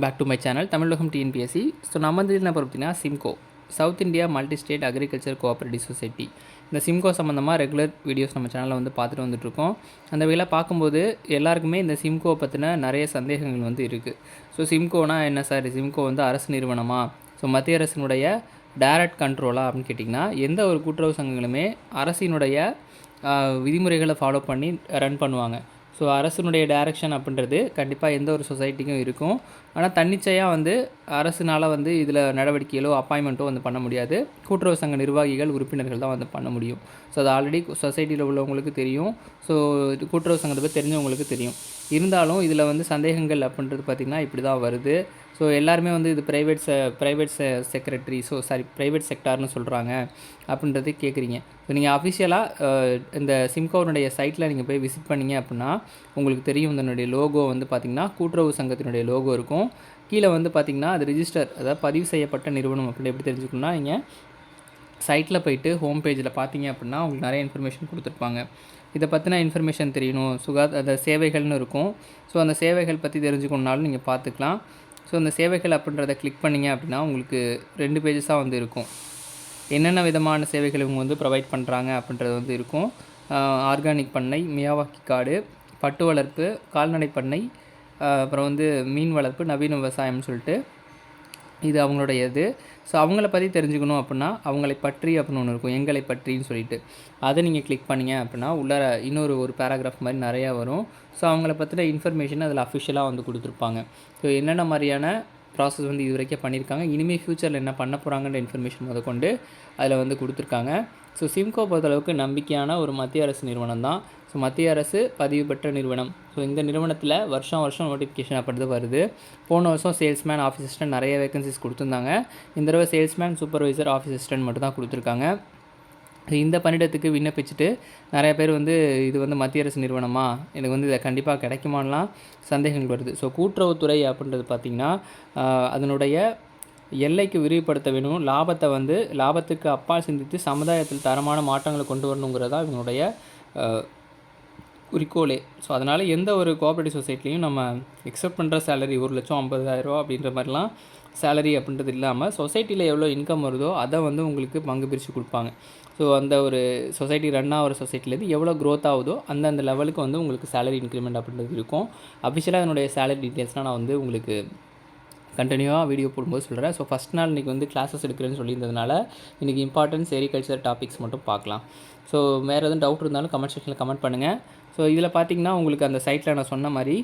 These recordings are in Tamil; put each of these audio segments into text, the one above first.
Back to my channel Tamilagam TNPSC so நம்ம வந்து என்ன பார்த்தீங்கன்னா SIMCO south India multi state agriculture cooperative society இந்த சிம்கோ சம்மந்தமாக ரெகுலர் வீடியோஸ் நம்ம சேனலில் வந்து பார்த்துட்டு வந்துட்ருக்கோம் அந்த வகையில் பார்க்கும்போது எல்லாருக்குமே இந்த சிம்கோ பற்றின நிறைய சந்தேகங்கள் வந்து இருக்குது ஸோ சிம்கோனா என்ன சார்? சிம்கோ வந்து அரசு நிறுவனமா? ஸோ மத்திய அரசினுடைய டைரக்ட் கண்ட்ரோலா அப்படின்னு கேட்டிங்கன்னா எந்த ஒரு கூட்டுறவு சங்கங்களுமே அரசினுடைய விதிமுறைகளை ஃபாலோ பண்ணி ரன் பண்ணுவாங்க. ஸோ அரசினுடைய டைரக்ஷன் அப்படின்றது கண்டிப்பாக எந்த ஒரு சொசைட்டிக்கும் இருக்கும். ஆனால் தன்னிச்சையாக வந்து அரசுனால் வந்து இதில் நடவடிக்கைகளோ அப்பாயின்மெண்ட்டோ வந்து பண்ண முடியாது. கூட்டுறவு சங்க நிர்வாகிகள் உறுப்பினர்கள் தான் வந்து பண்ண முடியும். ஸோ அது ஆல்ரெடி சொசைட்டியில் உள்ளவங்களுக்கு தெரியும். ஸோ கூட்டுறவு சங்கத்தை பற்றி தெரிஞ்சவங்களுக்கு தெரியும். இருந்தாலும் இதில் வந்து சந்தேகங்கள் அப்படின்றது பார்த்திங்கன்னா இப்படி தான் வருது. ஸோ எல்லாருமே வந்து இது private private secretary so sorry private செக்டார்னு சொல்கிறாங்க அப்படின்றது கேட்குறீங்க ஸோ நீங்கள் அஃபிஷியலாக இந்த சிம்கோனுடைய சைட்டில் நீங்கள் போய் விசிட் பண்ணீங்க அப்படின்னா உங்களுக்கு தெரியும் இதனுடைய லோகோ வந்து பார்த்திங்கன்னா கூட்டுறவு சங்கத்தினுடைய லோகோ இருக்கும். கீழே வந்து பார்த்திங்கன்னா அது ரிஜிஸ்டர் அதாவது பதிவு செய்யப்பட்ட நிறுவனம் அப்படின்னு எப்படி தெரிஞ்சுக்கணும்னா நீங்கள் சைட்டில் போயிட்டு ஹோம் பேஜில் பார்த்தீங்க அப்படின்னா உங்களுக்கு நிறைய இன்ஃபர்மேஷன் கொடுத்துருப்பாங்க. இதை பற்றின இன்ஃபர்மேஷன் தெரியணும். சுகா அந்த சேவைகள்னு இருக்கும். ஸோ அந்த சேவைகள் பற்றி தெரிஞ்சுக்கணுனாலும் நீங்கள் பார்த்துக்கலாம். ஸோ அந்த சேவைகள் அப்படின்றத கிளிக் பண்ணீங்க அப்படின்னா உங்களுக்கு ரெண்டு பேஜஸாக வந்து இருக்கும். என்னென்ன விதமான சேவைகள் இவங்க வந்து ப்ரொவைட் பண்ணுறாங்க அப்படின்றது வந்து இருக்கும். ஆர்கானிக் பண்ணை மியாவாக்கி காடு பட்டு வளர்ப்பு கால்நடை பண்ணை அப்புறம் வந்து மீன் வளர்ப்பு நவீன விவசாயம்னு சொல்லிட்டு இது அவங்களுடைய இது ஸோ அவங்கள பற்றி தெரிஞ்சுக்கணும் அப்படின்னா அவங்களை பற்றி அப்படின்னு ஒன்று இருக்கும். எங்களை பற்றின்னு சொல்லிட்டு. அதை நீங்கள் கிளிக் பண்ணீங்க அப்படின்னா உள்ளார இன்னொரு ஒரு பேராகிராஃப் மாதிரி நிறையா வரும். ஸோ அவங்கள பற்றின இன்ஃபர்மேஷன் அதில் அஃபிஷியலாக வந்து கொடுத்துருப்பாங்க. ஸோ என்னென்ன மாதிரியான ப்ராசஸ் வந்து இது வரைக்கும் பண்ணியிருக்காங்க இனிமேல் ஃப்யூச்சரில் என்ன பண்ண போகிறாங்கன்ற இன்ஃபர்மேஷன் முதற்கொண்டு அதில் வந்து கொடுத்துருக்காங்க. ஸோ சிம்கோ பொறுத்தளவுக்கு நம்பிக்கையான ஒரு மத்திய அரசு நிறுவனம் தான் ஸோ மத்திய அரசு பதிவு பெற்ற நிறுவனம். ஸோ இந்த நிறுவனத்தில் வருஷம் வருஷம் நோட்டிஃபிகேஷன் அப்படிது வருது. போன வருஷம் சேல்ஸ்மேன் ஆஃபீஸ் அசிஸ்டன்ட் நிறைய வேகன்சிஸ் கொடுத்துருந்தாங்க. இந்த தடவை சேல்ஸ்மேன் சூப்பர்வைசர் ஆஃபீஸ் அசிஸ்டன்ட் மட்டும் தான் கொடுத்துருக்காங்க இந்த பணியிடத்துக்கு விண்ணப்பிச்சுட்டு நிறைய பேர் வந்து இது வந்து மத்திய அரசு நிறுவனமா? எனக்கு வந்து இதை கண்டிப்பாக கிடைக்குமான்லாம் சந்தேகங்கள் வருது. ஸோ கூட்டுறவுத்துறை அப்படின்றது பார்த்திங்கன்னா அதனுடைய எல்லைக்கு விரிவுபடுத்த வேணும். லாபத்தை வந்து லாபத்துக்கு அப்பால் சிந்தித்து சமுதாயத்தில் தரமான மாற்றங்களை கொண்டு வரணுங்கிறதா இவங்களுடைய குறிக்கோளே. ஸோ அதனால் எந்த ஒரு கோஆப்ரேட்டிவ் சொசைட்டிலையும் நம்ம எக்ஸெப்ட் பண்ணுற சேலரி ஒரு லட்சம் ஐம்பதாயிரரூவா அப்படின்ற மாதிரிலாம் சேலரி அப்படின்றது இல்லாமல் சொசைட்டியில் எவ்வளோ இன்கம் வருதோ அதை வந்து உங்களுக்கு பங்கு பிரித்து கொடுப்பாங்க. ஸோ அந்த ஒரு சொசைட்டி ரன் ஆகிற சொசைட்டிலேருந்து எவ்வளோ க்ரோத் ஆகுதோ அந்தந்த லெவலுக்கு வந்து உங்களுக்கு சேலரி இன்க்ரிமெண்ட் அப்படின்றது இருக்கும். அஃபிஷியலாக என்னுடைய சேலரி டீட்டெயில்ஸ்லாம் நான் வந்து உங்களுக்கு கண்டினியூவாக வீடியோ போடும்போது சொல்கிறேன் ஸோ ஃபஸ்ட் நாள் இன்றைக்கி வந்து கிளாஸஸ் எடுக்கிறேன்னு சொல்லியிருந்ததுனால இன்றைக்கி இம்பார்ட்டன்ஸ் செரிகல்ச்சர் டாபிக்ஸ் மட்டும் பார்க்கலாம். ஸோ வேறு எதுவும் டவுட் இருந்தாலும் கமெண்ட் செக்ஷனில் கமெண்ட் பண்ணுங்கள் ஸோ இதில் பார்த்தீங்கன்னா உங்களுக்கு அந்த சைட்டில் நான் சொன்ன மாதிரி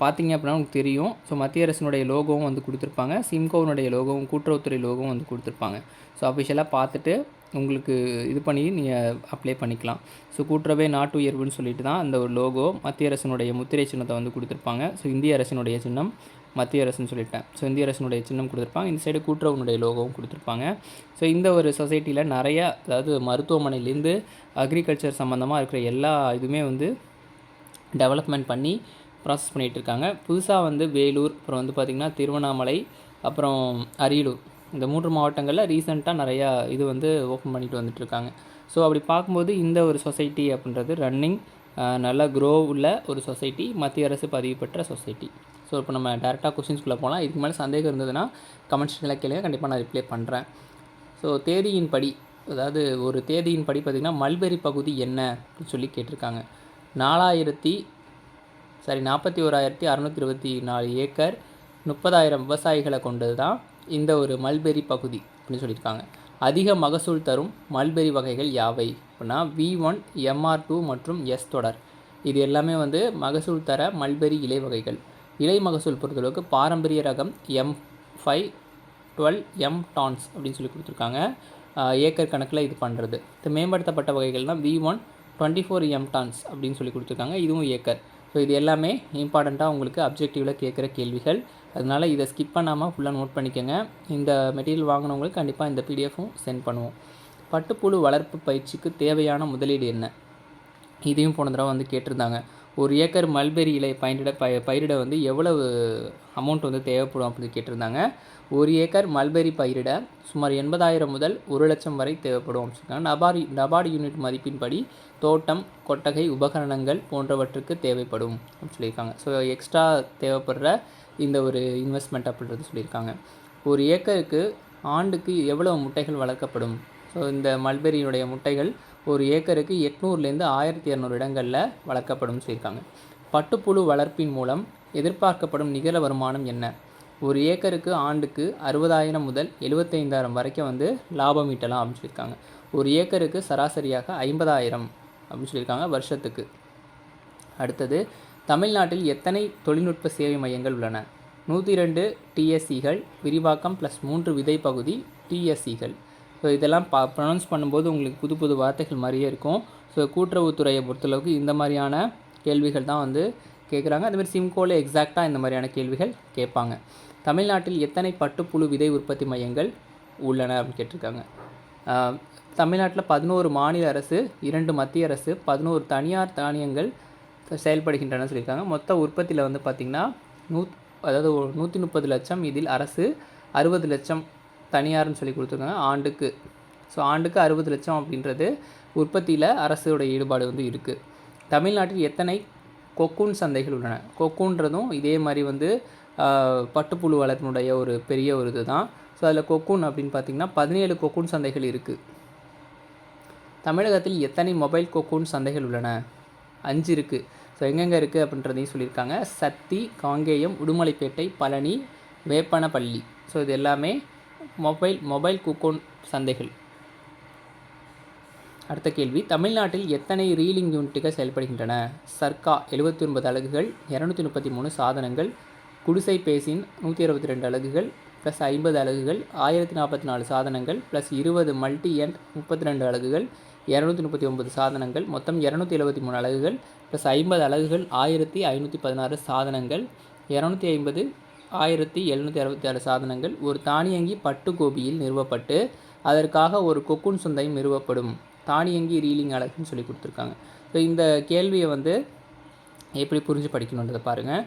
பார்த்தீங்க அப்படின்னா உங்களுக்கு தெரியும். ஸோ மத்திய அரசினுடைய லோகோவும் வந்து கொடுத்துருப்பாங்க. சிம்கோவினுடைய லோகோவும் கூட்டுறவுத்துறை லோகோவும் வந்து கொடுத்துருப்பாங்க. ஸோ அஃபிஷியலாக பார்த்துட்டு உங்களுக்கு இது பண்ணி நீங்கள் அப்ளை பண்ணிக்கலாம். ஸோ கூட்டுறவே நாட்டு உயர்வுன்னு சொல்லிட்டு தான் அந்த ஒரு லோகோ மத்திய அரசினுடைய முத்திரை சின்னத்தை வந்து கொடுத்துருப்பாங்க. ஸோ இந்திய அரசினுடைய சின்னம். மத்திய அரசுன்னு சொல்லிட்டேன். ஸோ இந்திய அரசனுடைய சின்னம் கொடுத்துருப்பாங்க. இந்த சைடு கூட்டுறவுனுடைய லோகோவும் கொடுத்துருப்பாங்க. ஸோ இந்த ஒரு சொசைட்டியில் நிறைய அதாவது மருத்துவமனையிலேருந்து அக்ரிகல்ச்சர் சம்மந்தமாக இருக்கிற எல்லா இதுவுமே வந்து டெவலப்மெண்ட் பண்ணி ப்ராசஸ் பண்ணிகிட்டு இருக்காங்க. புதுசாக வந்து வேலூர் அப்புறம் வந்து பார்த்திங்கன்னா திருவண்ணாமலை அப்புறம் அரியலூர். இந்த மூன்று மாவட்டங்களில் ரீசெண்டாக நிறையா இது வந்து ஓப்பன் பண்ணிட்டு வந்துட்டுருக்காங்க ஸோ அப்படி பார்க்கும்போது இந்த ஒரு சொசைட்டி அப்படின்றது ரன்னிங் நல்லா க்ரோ உள்ள ஒரு சொசைட்டி மத்திய அரசு பதிவு பெற்ற சொசைட்டி ஸோ இப்போ நம்ம டேரெக்டாக கொஷின்ஸ்குள்ளே போகலாம் இதுக்கு மேலே சந்தேகம் இருந்ததுன்னா கமெண்ட் செக்ஷனில் கேளுங்க. கண்டிப்பாக நான் ரிப்ளை பண்ணுறேன் ஸோ தேதியின் படி அதாவது ஒரு தேதியின் படி பார்த்திங்கன்னா மல்பெரி பகுதி என்ன அப்படின்னு சொல்லி கேட்டிருக்காங்க. நாலாயிரத்தி சாரி நாற்பத்தி ஓராயிரத்தி அறநூற்றி இருபத்தி நாலு ஏக்கர் முப்பதாயிரம் விவசாயிகளை கொண்டது தான் இந்த ஒரு மல்பெரி பகுதி அப்படின்னு சொல்லியிருக்காங்க. அதிக மகசூல் தரும் மல்பெரி வகைகள் யாவை? அப்படின்னா வி ஒன் எம்ஆர் டூ மற்றும் எஸ் தொடர். இது எல்லாமே வந்து மகசூல் தர மல்பெரி இலை வகைகள். இலை மகசூல் பொறுத்தளவுக்கு பாரம்பரிய ரகம் M five twelve M tons அப்படின்னு சொல்லி கொடுத்துருக்காங்க. ஏக்கர் கணக்கில் இது பண்ணுறது இது மேம்படுத்தப்பட்ட வகைகள்னால் V one twenty four M tons அப்படின்னு சொல்லி கொடுத்துருக்காங்க. இதுவும் ஏக்கர். ஸோ இது எல்லாமே இம்பார்ட்டண்ட்டாக உங்களுக்கு அப்ஜெக்டிவில் கேட்குற கேள்விகள். அதனால் இதை ஸ்கிப் பண்ணாமல் ஃபுல்லாக நோட் பண்ணிக்கோங்க. இந்த மெட்டீரியல் வாங்கினவங்களுக்கு கண்டிப்பாக இந்த பிடிஎஃப்பும் சென்ட் பண்ணுவோம். பட்டுப்புழு வளர்ப்பு பயிற்சிக்கு தேவையான முதலீடு என்ன? இதையும் போன தடவை வந்து கேட்டிருந்தாங்க. ஒரு ஏக்கர் மல்பெரி இலை பயிரிட ப பயிரிட வந்து எவ்வளவு அமௌண்ட் வந்து தேவைப்படும் அப்படின்னு கேட்டிருந்தாங்க. ஒரு ஏக்கர் மல்பெரி பயிரிட சுமார் எண்பதாயிரம் முதல் ஒரு லட்சம் வரை தேவைப்படும் அப்படின்னு சொல்லியிருக்காங்க. நபாரி நபார்டு யூனிட் மதிப்பின்படி தோட்டம் கொட்டகை உபகரணங்கள் போன்றவற்றுக்கு தேவைப்படும் அப்படின்னு சொல்லியிருக்காங்க. ஸோ எக்ஸ்ட்ரா தேவைப்படுற இந்த ஒரு இன்வெஸ்ட்மெண்ட் அப்படின்றது சொல்லியிருக்காங்க. ஒரு ஏக்கருக்கு ஆண்டுக்கு எவ்வளவு முட்டைகள் வளர்க்கப்படும்? ஸோ இந்த மல்பெரியினுடைய முட்டைகள் ஒரு ஏக்கருக்கு எட்நூறுலேருந்து ஆயிரத்தி இரநூறு இடங்களில் வளர்க்கப்படும் சொல்லியிருக்காங்க. பட்டுப்புழு வளர்ப்பின் மூலம் எதிர்பார்க்கப்படும் நிகர வருமானம் என்ன? ஒரு ஏக்கருக்கு ஆண்டுக்கு அறுபதாயிரம் முதல் எழுபத்தைந்தாயிரம் வரைக்கும் வந்து லாபம் ஈட்டலாம் அப்படின்னு சொல்லியிருக்காங்க. ஒரு ஏக்கருக்கு சராசரியாக ஐம்பதாயிரம் அப்படின்னு சொல்லியிருக்காங்க வருஷத்துக்கு. அடுத்தது தமிழ்நாட்டில் எத்தனை தொழில்நுட்ப சேவை மையங்கள் உள்ளன? நூற்றி ரெண்டு டிஎஸ்சிகள் விரிவாக்கம் ப்ளஸ் மூன்று விதை பகுதி டிஎஸ்சிகள் ஸோ இதெல்லாம் பா ப்ரொனவுன்ஸ் பண்ணும்போது உங்களுக்கு புது புது வார்த்தைகள் மாதிரியே இருக்கும். ஸோ கூட்டுறவுத்துறையை பொறுத்தளவுக்கு இந்த மாதிரியான கேள்விகள் தான் வந்து கேட்குறாங்க அதுமாதிரி சிம்கோவில் எக்ஸாக்டாக இந்த மாதிரியான கேள்விகள் கேட்பாங்க. தமிழ்நாட்டில் எத்தனை பட்டுப்புழு விதை உற்பத்தி மையங்கள் உள்ளன அப்படின்னு கேட்டிருக்காங்க. தமிழ்நாட்டில் பதினோரு மாநில அரசு இரண்டு மத்திய அரசு பதினோரு தனியார் தானியங்கள் செயல்படுகின்றன சொல்லியிருக்காங்க. மொத்த உற்பத்தியில் வந்து பார்த்திங்கன்னா நூ அதாவது நூற்றி முப்பது லட்சம் இதில் அரசு அறுபது லட்சம் தனியார்னு சொல்லி கொடுத்துருக்காங்க. ஆண்டுக்கு. ஸோ ஆண்டுக்கு அறுபது லட்சம் அப்படின்றது உற்பத்தியில் அரசோட ஈடுபாடு வந்து இருக்குது தமிழ்நாட்டில் எத்தனை கொக்கூன் சந்தைகள் உள்ளன? கொக்கூன்றதும் இதே மாதிரி வந்து பட்டுப்புழு வளர்ப்பினுடைய ஒரு பெரிய ஒரு இது தான் ஸோ அதில் கொக்கூன் அப்படின்னு பார்த்தீங்கன்னா பதினேழு கொக்கூன் சந்தைகள் இருக்குது தமிழகத்தில் எத்தனை மொபைல் கொக்கூன் சந்தைகள் உள்ளன? அஞ்சு இருக்குது ஸோ எங்கெங்கே இருக்குது அப்படின்றதையும் சொல்லியிருக்காங்க. சத்தி காங்கேயம் உடுமலைப்பேட்டை பழனி வேப்பனப்பள்ளி. ஸோ இது எல்லாமே மொபைல் மொபைல் குக்கோன் சந்தைகள். அடுத்த கேள்வி. தமிழ்நாட்டில் எத்தனை ரீலிங் யூனிட்டுகள் செயல்படுகின்றன? சர்க்கா எழுபத்தி ஒன்பது அலகுகள் இரநூத்தி முப்பத்தி மூணு சாதனங்கள் குடிசை பேசின் நூற்றி அறுபத்தி ரெண்டு அலகுகள் ப்ளஸ் ஐம்பது அலகுகள் ஆயிரத்தி நாற்பத்தி நாலு சாதனங்கள் ப்ளஸ் இருபது மல்டி எண்ட் முப்பத்தி ரெண்டு அலகுகள் இரநூத்தி முப்பத்தி ஒன்பது சாதனங்கள் மொத்தம் இரநூத்தி எழுபத்தி மூணு அலகுகள் ப்ளஸ் ஐம்பது அலகுகள் ஆயிரத்தி ஐநூற்றி பதினாறு சாதனங்கள் இரநூத்தி ஐம்பது ஆயிரத்தி எழுநூற்றி அறுபத்தி ஆறு சாதனங்கள் ஒரு தானியங்கி பட்டுக்கோபியில் நிறுவப்பட்டு அதற்காக ஒரு கொக்குன் சந்தையும் நிறுவப்படும். தானியங்கி ரீலிங் அழகுன்னு சொல்லி கொடுத்துருக்காங்க. ஸோ இந்த கேள்வியை வந்து எப்படி புரிஞ்சு படிக்கணுன்றதை பாருங்கள்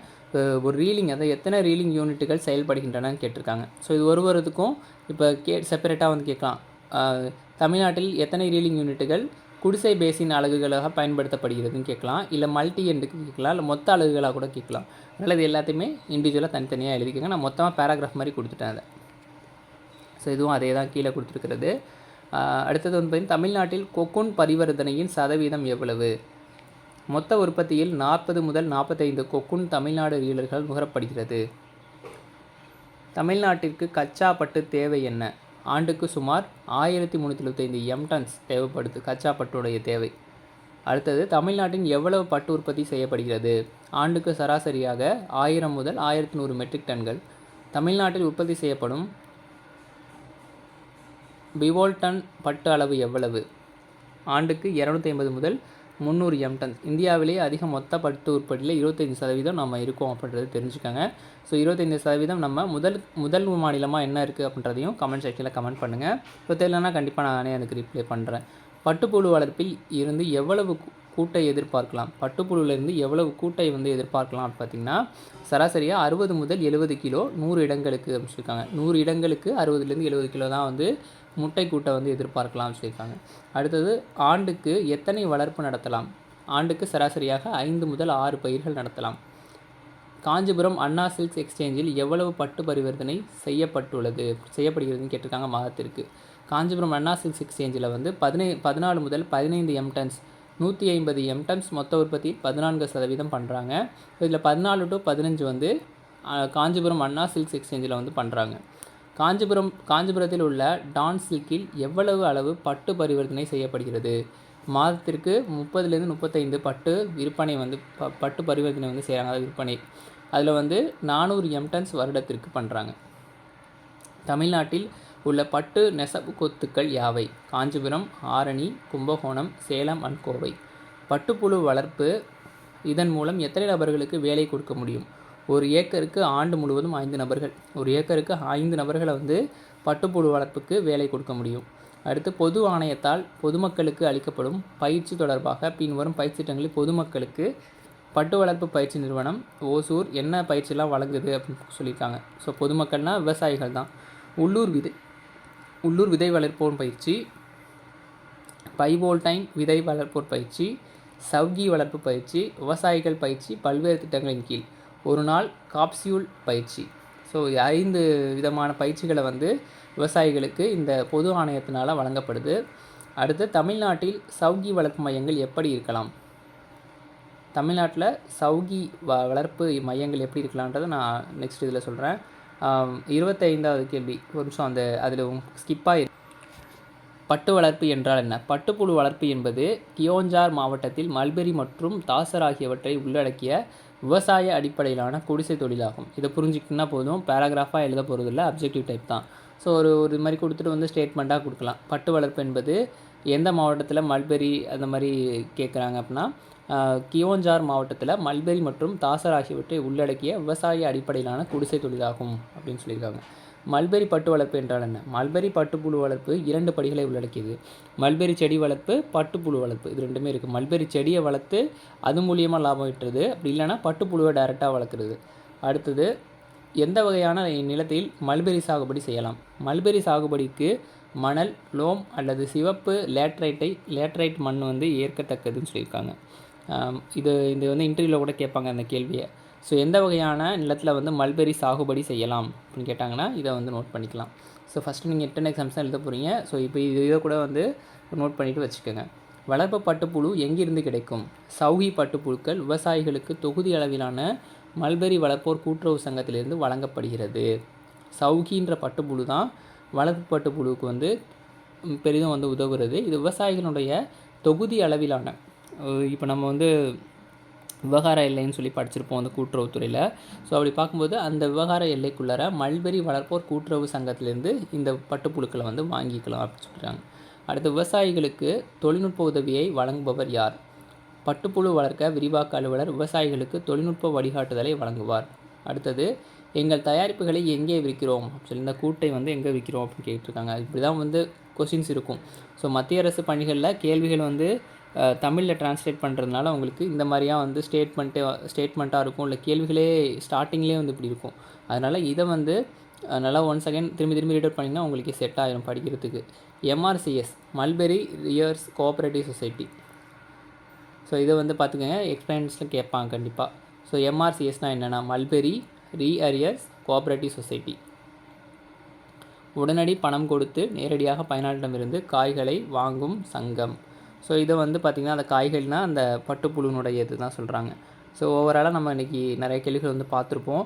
ஒரு ரீலிங் அதாவது எத்தனை ரீலிங் யூனிட்டுகள் செயல்படுகின்றனன்னு கேட்டிருக்காங்க. ஸோ இது ஒரு ஒருத்துக்கும் இப்போ கே செப்பரேட்டாக வந்து கேட்கலாம். தமிழ்நாட்டில் எத்தனை ரீலிங் யூனிட்டுகள் குடிசை பேசின் அலகுகளாக பயன்படுத்தப்படுகிறதுன்னு கேட்கலாம். இல்லை மல்டி எண்டுக்கு கேட்கலாம். இல்லை மொத்த அலகுகளாக கூட கேட்கலாம். அதனால் இது எல்லாத்தையுமே இண்டிவிஜுவலாக தனித்தனியாக எழுதிக்கோங்க. நான் மொத்தமாக பேராகிராஃப் மாதிரி கொடுத்துட்டேன் அதை. ஸோ இதுவும் அதே தான் கீழே கொடுத்துருக்கிறது. அடுத்தது வந்து பார்த்திங்கன்னா தமிழ்நாட்டில் கொக்குன் பரிவர்த்தனையின் சதவீதம் எவ்வளவு? மொத்த உற்பத்தியில் நாற்பது முதல் நாற்பத்தைந்து கொக்குன் தமிழ்நாடு ரீலர்கள் நுகரப்படுகிறது தமிழ்நாட்டிற்கு கச்சா பட்டு தேவை என்ன? ஆண்டுக்கு சுமார் ஆயிரத்தி முந்நூற்றி எழுபத்தைந்து எம் டன்ஸ் தேவைப்படுது. கச்சா பட்டுடைய தேவை. அடுத்தது தமிழ்நாட்டின் எவ்வளவு பட்டு உற்பத்தி செய்யப்படுகிறது? ஆண்டுக்கு சராசரியாக ஆயிரம் முதல் ஆயிரத்தி நூறு மெட்ரிக் டன்கள் தமிழ்நாட்டில் உற்பத்தி செய்யப்படும் பிவோல்டன் பட்டு அளவு எவ்வளவு? ஆண்டுக்கு இரநூத்தி ஐம்பது முதல் முந்நூறு எம்டன் இந்தியாவிலேயே அதிக மொத்த பட்டு உற்பத்தியில் இருபத்தைந்து சதவீதம் நம்ம இருக்கோம் அப்படின்றது தெரிஞ்சுக்கோங்க. ஸோ இருபத்தைந்து சதவீதம் நம்ம முதல் முதல் மாநிலமாக என்ன இருக்குது அப்படின்றதையும் கமெண்ட் செக்ஷனில் கமெண்ட் பண்ணுங்கள் இப்போ தெரியலனா கண்டிப்பாக நானே அதுக்கு ரிப்ளை பண்ணுறேன் பட்டுப்புழு வளர்ப்பில் இருந்து எவ்வளவு கூட்டை எதிர்பார்க்கலாம்? பட்டுப்புழுவிலிருந்து எவ்வளவு கூட்டை வந்து எதிர்பார்க்கலாம் அப்படின்னு பார்த்தீங்கன்னா சராசரியாக அறுபது முதல் எழுபது கிலோ நூறு இடங்களுக்கு அப்படின்னு சொல்லியிருக்காங்க. நூறு இடங்களுக்கு அறுபதுலேருந்து எழுபது கிலோ தான் வந்து முட்டை கூட்டை வந்து எதிர்பார்க்கலாம்னு சொல்லியிருக்காங்க. அடுத்தது ஆண்டுக்கு எத்தனை வளர்ப்பு நடத்தலாம்? ஆண்டுக்கு சராசரியாக ஐந்து முதல் ஆறு பயிர்கள் நடத்தலாம். காஞ்சிபுரம் அண்ணா சில்க்ஸ் எக்ஸ்சேஞ்சில் எவ்வளவு பட்டு பரிவர்த்தனை செய்யப்பட்டுள்ளது? செய்யப்படுகிறதுன்னு கேட்டிருக்காங்க மாதத்திற்கு. காஞ்சிபுரம் அண்ணா சில்க்ஸ் எக்ஸ்சேஞ்சில் வந்து பதினை பதினாலு முதல் பதினைந்து எம் டன்ஸ் நூற்றி ஐம்பது எம் டன்ஸ் மொத்த உற்பத்தி பதினான்கு சதவீதம் பண்ணுறாங்க இதில் பதினாலு டு பதினஞ்சு வந்து காஞ்சிபுரம் அண்ணா சில்க்ஸ் எக்ஸ்சேஞ்சில் வந்து பண்ணுறாங்க காஞ்சிபுரம் காஞ்சிபுரத்தில் உள்ள டான் சில்கில் எவ்வளவு அளவு பட்டு பரிவர்த்தனை செய்யப்படுகிறது? மாதத்திற்கு முப்பதுலேருந்து முப்பத்தைந்து பட்டு விற்பனை வந்து ப பட்டு பரிவர்த்தனை வந்து செய்கிறாங்க அதாவது விற்பனை. அதில் வந்து நானூறு எம்டன்ஸ் வருடத்திற்கு பண்ணுறாங்க தமிழ்நாட்டில் உள்ள பட்டு நெசவு கொத்துக்கள் யாவை? காஞ்சிபுரம் ஆரணி கும்பகோணம் சேலம் அண்ட் கோவை. பட்டுப்புழு வளர்ப்பு இதன் மூலம் எத்தனை நபர்களுக்கு வேலை கொடுக்க முடியும்? ஒரு ஏக்கருக்கு ஆண்டு முழுவதும் ஐந்து நபர்கள். ஒரு ஏக்கருக்கு ஐந்து நபர்களை வந்து பட்டுப்புழு வளர்ப்புக்கு வேலை கொடுக்க முடியும். அடுத்து பொது ஆணையத்தால் பொதுமக்களுக்கு அளிக்கப்படும் பயிற்சி தொடர்பாக பின்வரும் பயிற்சி திட்டங்களில் பொதுமக்களுக்கு பட்டு வளர்ப்பு பயிற்சி நிறுவனம் ஓசூர் என்ன பயிற்சிலாம் வழங்குது அப்படின்னு சொல்லியிருக்காங்க. ஸோ பொதுமக்கள்னால் விவசாயிகள் தான். உள்ளூர் விதை உள்ளூர் விதை வளர்ப்போர் பயிற்சி பைவோல்டைன் விதை வளர்ப்போர் பயிற்சி சவ்கி வளர்ப்பு பயிற்சி விவசாயிகள் பயிற்சி பல்வேறு திட்டங்களின் கீழ். ஒரு நாள் காப்சியூல் பயிற்சி. ஸோ ஐந்து விதமான பயிற்சிகளை வந்து விவசாயிகளுக்கு இந்த பொது ஆணையத்தினால் வழங்கப்படுது. அடுத்து தமிழ்நாட்டில் சவுகி வளர்ப்பு மையங்கள் எப்படி இருக்கலாம்? தமிழ்நாட்டில் சவுகி வ வளர்ப்பு மையங்கள் எப்படி இருக்கலான்றதை நான் நெக்ஸ்ட் இதில் சொல்கிறேன் இருபத்தைந்தாவது கேள்வி. ஒரு நிமிஷம் அந்த அதில் ஸ்கிப்பாக பட்டு வளர்ப்பு என்றால் என்ன? பட்டுப்புழு வளர்ப்பு என்பது கியோஞ்சார் மாவட்டத்தில் மல்பெரி மற்றும் தாசர் ஆகியவற்றை உள்ளடக்கிய விவசாய அடிப்படையிலான குடிசை தொழிலாகும். இதை புரிஞ்சுக்கிட்டா போதும். பேராகிராஃபாக எழுத போகிறதில்ல அப்ஜெக்டிவ் டைப் தான். ஸோ ஒரு ஒரு மாதிரி கொடுத்துட்டு வந்து ஸ்டேட்மெண்ட்டாக கொடுக்கலாம். பட்டு வளர்ப்பு என்பது எந்த மாவட்டத்தில் மல்பெரி அந்த மாதிரி கேட்குறாங்க அப்படின்னா கியோஞ்சார் மாவட்டத்தில் மல்பெரி மற்றும் தாசர் ஆகியவற்றை உள்ளடக்கிய விவசாய அடிப்படையிலான குடிசை தொழிலாகும் அப்படின்னு சொல்லியிருக்காங்க. மல்பெரி பட்டு வளர்ப்பு என்றால் என்ன? மல்பெரி பட்டுப்புழு வளர்ப்பு இரண்டு படிகளை உள்ளடக்கியது. மல்பெரி செடி வளர்ப்பு பட்டுப்புழு வளர்ப்பு. இது ரெண்டுமே இருக்குது மல்பெரி செடியை வளர்த்து அது மூலியமாக லாபம் ஈட்டுறது. அப்படி இல்லைன்னா பட்டுப்புழுவை டைரெக்டாக வளர்க்குறது. அடுத்தது எந்த வகையான நிலத்தில் மல்பெரி சாகுபடி செய்யலாம்? மல்பெரி சாகுபடிக்கு மணல் லோம் அல்லது சிவப்பு லேட்ரைட்டை லேட்ரைட் மண் வந்து ஏற்கத்தக்கதுன்னு சொல்லியிருக்காங்க. இது இது வந்து இன்டர்வியூவில் கூட கேட்பாங்க அந்த கேள்வியை. ஸோ எந்த வகையான நிலத்தில் வந்து மல்பெரி சாகுபடி செய்யலாம் அப்படின்னு கேட்டாங்கன்னா இதை வந்து நோட் பண்ணிக்கலாம். ஸோ ஃபஸ்ட்டு நீங்கள் ரிட்டன் எக்ஸாம்ஸ் தான் எழுத போகிறீங்க ஸோ இப்போ இது இதை கூட வந்து நோட் பண்ணிவிட்டு வச்சுக்கோங்க. வளர்ப்பு பட்டுப்புழு எங்கிருந்து கிடைக்கும்? சௌகி பட்டுப்புழுக்கள் விவசாயிகளுக்கு தொகுதி அளவிலான மல்பெரி வளர்ப்போர் கூட்டுறவு சங்கத்திலிருந்து வழங்கப்படுகிறது. சவுகின்ற பட்டுப்புழு தான் வளர்ப்பு பட்டுப்புழுவுக்கு வந்து பெரிதும் வந்து உதவுறது இது விவசாயிகளுடைய தொகுதி அளவிலான இப்போ நம்ம வந்து விவகார எல்லைன்னு சொல்லி படிச்சிருப்போம் அந்த கூட்டுறவுத்துறையில். ஸோ அப்படி பார்க்கும்போது அந்த விவகார எல்லைக்குள்ளார மல்பெரி வளர்ப்போர் கூட்டுறவு சங்கத்திலேருந்து இந்த பட்டுப்புழுக்களை வந்து வாங்கிக்கலாம் அப்படின்னு சொல்கிறாங்க அடுத்து விவசாயிகளுக்கு தொழில்நுட்ப உதவியை வழங்குபவர் யார்? பட்டுப்புழு வளர்க்க விரிவாக்க அலுவலர் விவசாயிகளுக்கு தொழில்நுட்ப வழிகாட்டுதலை வழங்குவார். அடுத்தது எங்கள் தயாரிப்புகளை எங்கே விற்கிறோம்? அப்படின்னு சொல்லி இந்த கூட்டை வந்து எங்கே விற்கிறோம் அப்படின்னு கேட்டிருக்காங்க. இப்படி தான் வந்து கொஷின்ஸ் இருக்கும். ஸோ மத்திய அரசு பணிகளில் கேள்விகள் வந்து தமிழில் டிரான்ஸ்லேட் பண்ணுறதுனால உங்களுக்கு இந்த மாதிரியாக வந்து ஸ்டேட்மெண்ட்டு ஸ்டேட்மெண்ட்டாக இருக்கும். இல்லை கேள்விகளே ஸ்டார்டிங்லேயே வந்து இப்படி இருக்கும். அதனால் இதை வந்து நல்லா ஒன் செகண்ட் திரும்பி திரும்பி ரீட் அவுட் பண்ணிங்கன்னா உங்களுக்கு செட் ஆகிடும் படிக்கிறதுக்கு. MRCS mulberry rearers cooperative society so இதை வந்து பார்த்துக்கோங்க. எக்ஸ்பீரியன்ஸில் கேட்பாங்க கண்டிப்பாக ஸோ எம்ஆர்சிஎஸ்னால் என்னென்னா mulberry rearers cooperative society உடனடி பணம் கொடுத்து நேரடியாக பயனாளிடமிருந்து காய்களை வாங்கும் சங்கம். ஸோ இதை வந்து பார்த்திங்கன்னா அந்த காய்கள்னால் அந்த பட்டுப்புழுனுடைய இது தான் சொல்கிறாங்க ஸோ ஓவராலாக நம்ம இன்றைக்கி நிறைய கேள்விகள் வந்து பார்த்துருப்போம்.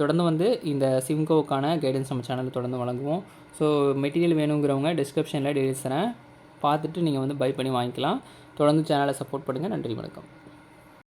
தொடர்ந்து வந்து இந்த சிம்கோவுக்கான கைடன்ஸ் நம்ம சேனலில் தொடர்ந்து வழங்குவோம். ஸோ மெட்டீரியல் வேணுங்கிறவங்க டிஸ்கிரிப்ஷனில் டீடைல்ஸ் தரேன். பார்த்துட்டு நீங்கள் வந்து பை பண்ணி வாங்கிக்கலாம். தொடர்ந்து சேனலை சப்போர்ட் பண்ணுங்கள் நன்றி வணக்கம்.